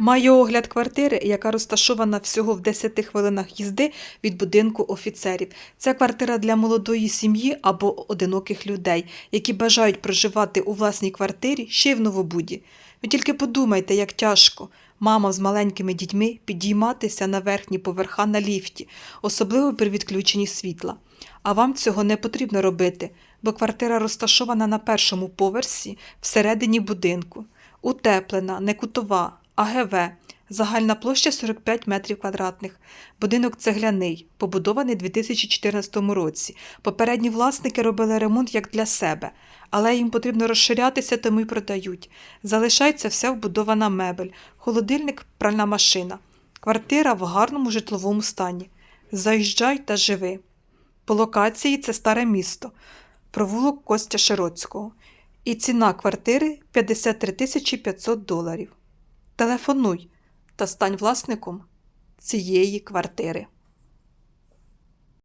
Маю огляд квартири, яка розташована всього в 10 хвилинах їзди від будинку офіцерів. Це квартира для молодої сім'ї або одиноких людей, які бажають проживати у власній квартирі ще й в Новобуді. Ви тільки подумайте, як тяжко мамам з маленькими дітьми підійматися на верхні поверха на ліфті, особливо при відключенні світла. А вам цього не потрібно робити, бо квартира розташована на першому поверсі всередині будинку. Утеплена, не кутова, АГВ. Загальна площа 45 метрів квадратних. Будинок цегляний, побудований у 2014 році. Попередні власники робили ремонт як для себе, але їм потрібно розширятися, тому й продають. Залишається вся вбудована мебель, холодильник, пральна машина. Квартира в гарному житловому стані. Заїжджай та живи. По локації це старе місто, провулок Костя Широцького. І ціна квартири 53 тисячі 500 доларів. Телефонуй та стань власником цієї квартири.